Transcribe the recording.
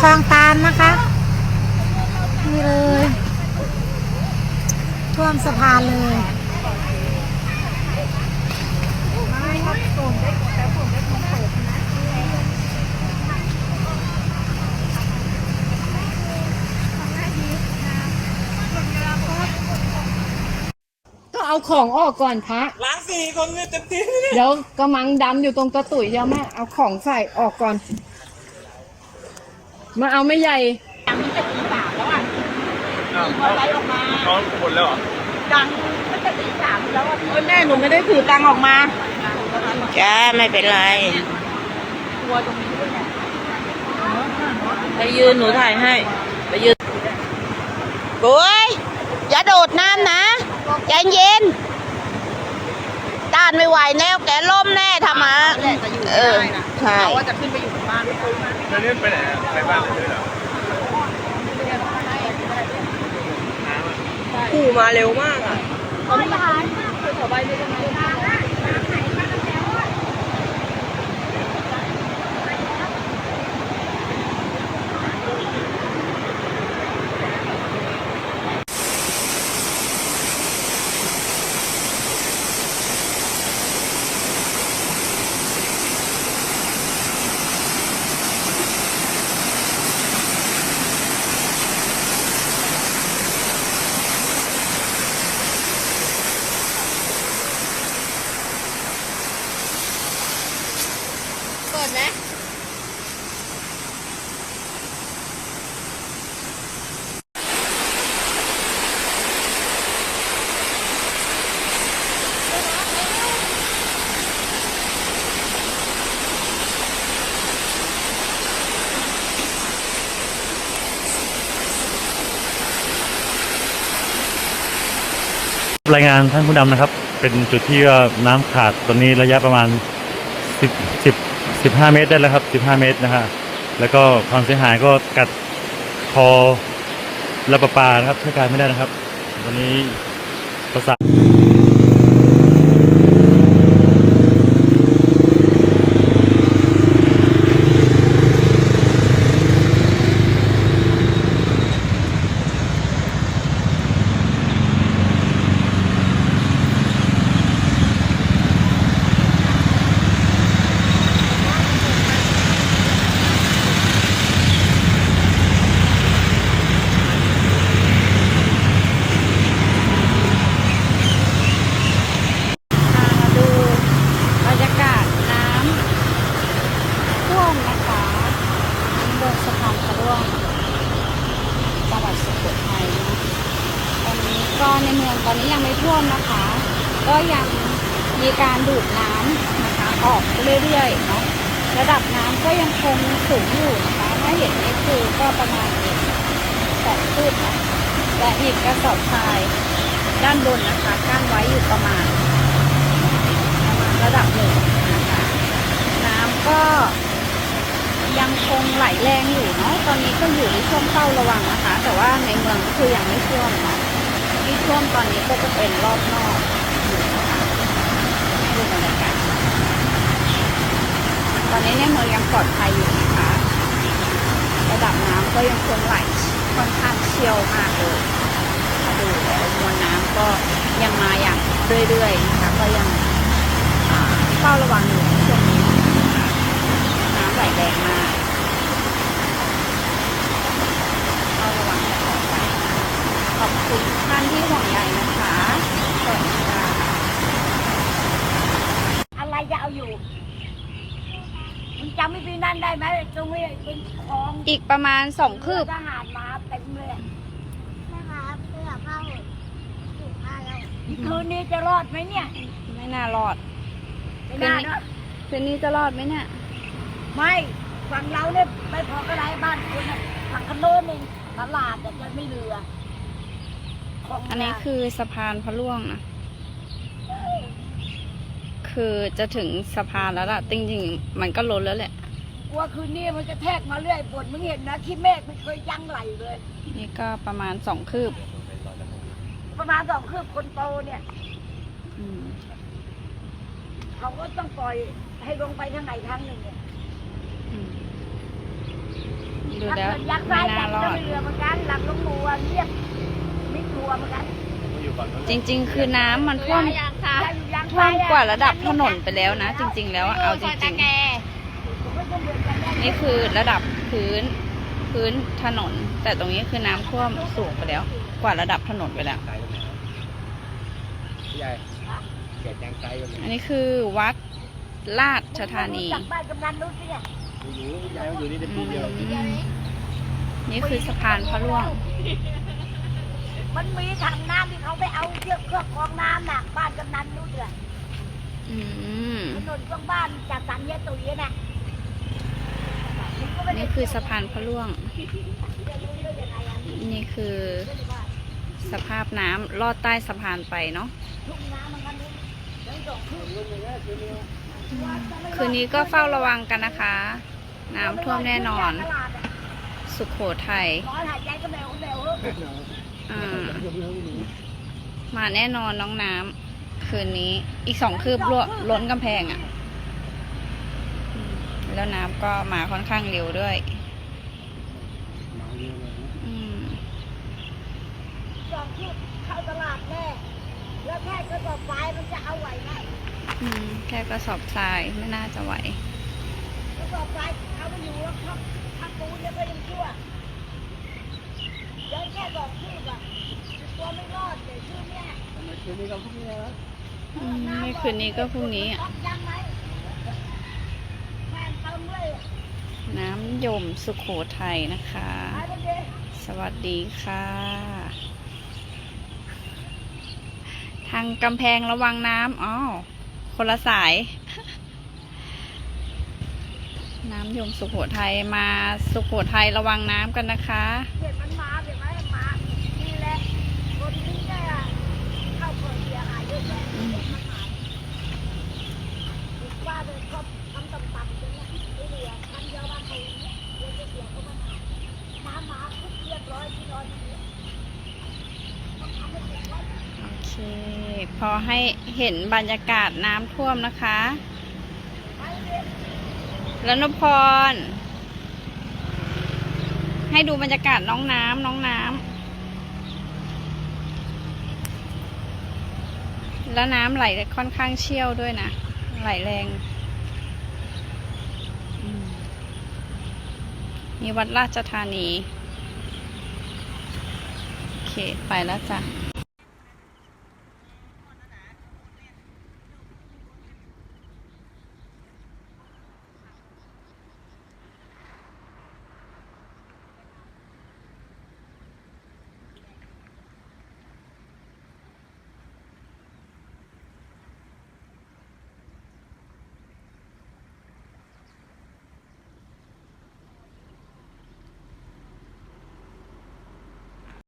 คลองตาลนะคะ นี่เลย ท่วมสะพานเลยก็เอาของออกก่อนพระล้างสี่คนเนี่ยเต็มที่เดี๋ยวกระมังดำอยู่ตรงตะตุ๋ยเดี๋ยวแม่เอาของใส่ออกก่อน มาเอาไม่ใหญ่น้องหมดแล้วเหรอแม่หนูไม่ได้ถือตังค์ออกมาจ้าไม่เป็นไรไปยืนหนูถ่ายให้ไปยืนปุ้ยอย่าโดดน้ำนะใจเย็นต้านไม่ไหวแน่แกล้มแน่ทำมาเออใช่ว่าจะขึ้นไปอยู่บนบ้านไม่เคยมาแล้วนี่ไปไหนอะไปบ้านเลยเหรอขู่มาเร็วมากอะเรายงานท่านผู้นำนะครับ เป็นจุดที่ว่าน้ำขาดตอนนี้ระยะประมาณ 10 10 15 เมตรได้แล้วครับ 15 เมตรนะฮะแล้วก็ความเสียหายก็กัดคอระประปานะครับใช้การไม่ได้นะครับ วันนี้ประสาน มาดูบรรยากาศน้ำท่วมนะคะบนสะพานพระร่วงจังหวัดสุโขทัยนะตอนนี้ก็ในเมืองตอนนี้ยังไม่ ท่วมนะคะ ก็ยังมีการดูดน้ำนะคะออกเรื่อยๆเนาะระดับน้ำก็ยังคงสูงอยู่นะคะถ้าเห็นนี่คือก็ประมาณสองฟุตนะและอีกกระสอบทรายด้านบนนะคะกั้นไว้อยู่ประมาณระดับหนึ่งนะคะน้ำก็ยังคงไหลแรงอยู่เนาะตอนนี้ก็อยู่ในช่วงเฝ้าระวังนะคะ แต่ว่าในเมืองก็คือยังไม่ท่วมเนาะ ที่ท่วมตอนนี้ก็จะเป็นรอบนอกอยู่นะคะดูบรรยากาศตอนนี้ในเมืองยังปลอดภัยอยู่นะคะ ระดับน้ำก็ยังคงไหลค่อนข้างเชี่ยวมากเลยมาดูแล้วมวลน้ำก็ยังมาอย่างเรื่อยๆนะคะก็ยังเฝ้าระวังอยู่ช่วงนี้น้ำไหลแรงมากเฝ้าระวังกันต่อไปข อบคุณทุกท่านที่ห่วงใยนะคะสวัสดีค่ะอะไรจะเอาอยู่มึงจำไม่ปีนั่นได้ไหมตรงนี้เป็นคลองอีกประมาณสองคืบ ทหารมาเต็มเลยนะคะเพื่อเข้าถูกมาแล้วคืนนี้จะรอดไหมเนี่ยไม่น่ารอด ไม่น่าเนอะคืนนี้จะรอดไหมเนี่ย ไม่ฝั่งเราเนี่ยไม่พอกระไรบ้านคุณน่ะฝั่งกันโน้นเองตลาดแต่จะไม่เรือคลง อันนี้นาคือสะพานพระล่วงนะ คือจะถึงสะพานแล้วล่ะ จริงๆ มันก็ล้นแล้วแหละกลัวคืนนี้มันจะแทกมาเรื่อยฝนมึงเห็นนะขี้เมฆไม่เคยยั้งไหลเลย นี่ก็ประมาณสองคืบ ประมาณสองคืบคนโตเนี่ยอืมเขาก็ต้องปล่อยให้ลงไปทางไหนทางหนึ่งเนี่ยอืมดูดูแล้วยักษ์ไม่ไส้น่ารอก็ดไม่เรือเหมือนกันหลังลงหมูอะเรียบ ไม่กลัวเหมือนกันจริง ๆ คือน้ำมันท่วมยังยังท่วมกว่าระดับถนนไปแล้วนะ จริง ๆ แล้วอะเอาจริง ๆ นี่คือระดับพื้นพื้นถนน แต่ตรงนี้คือน้ำท่วมสูงไปแล้ว กว่าระดับถนนไปแล้วใหญ่เกิดยังไกลกันเลยอันนี้คือวัดราชธานีจากบ้านกำนันนู้นสิเนี่ยอยู่ยายอยู่นี่ได้ปีเดียวอืมนี่คือสะพานพระร่วง มันมีถังน้ำที่เขาไปเอาเชือกเครื่องกรองน้ำน่ะบ้านกำนันนู้นเลยอืมถนนช่วงบ้านจากสันเยตุยน่ะนี่คือสะพานพระร่วง นี่คือสภาพน้ำลอดใต้สะพานไปเนาะคืนนี้ก็เฝ้าระวังกันนะคะ น้ำท่วมแน่นอน สุขโขทัยน อนหายใจก็แมวแมวเอออ่า มาแน่นอนน้องน้ำคืนนี้ อีกสองคืบล้ล้นกำแพงอะ่ะอืมแล้วน้ำก็มาค่อนข้างเร็วด้วยอืมจองที่เข้าตลาดแน่แล้วแค่กระสอบไฟมันจะเอาไหวไหมอืมแค่กระสอบทรายไม่น่าจะไหวกระสอบไฟเอาไปอยู่แล้วครับถ้าปูเนี่ยก็ยังชั่วเดินแค่ดอกชื่อแบบตัวไม่รอดเลยชื่อเนี่ย อืมไม่คื นนี้ก็พรุ่งนี้อะต้องยังไหมแม่งเติมเลยน้ำยมสุขโขทัยนะคะ สวัสดีค่ะ ทางกำแพงระวังน้ำอ๋อคนละสาย น้ำยมสุขโขทัยมาสุขโขทัยระวังน้ำกันนะคะ ค พอให้เห็นบรรยากาศน้ำท่วมนะคะ แล้วนพพรให้ดูบรรยากาศน้องน้ำน้องน้ำ แล้วน้ำไหลค่อนข้างเชี่ยวด้วยนะ ไหลแรง มีวัดราชธานี โอเค ไปแล้วจ้ะ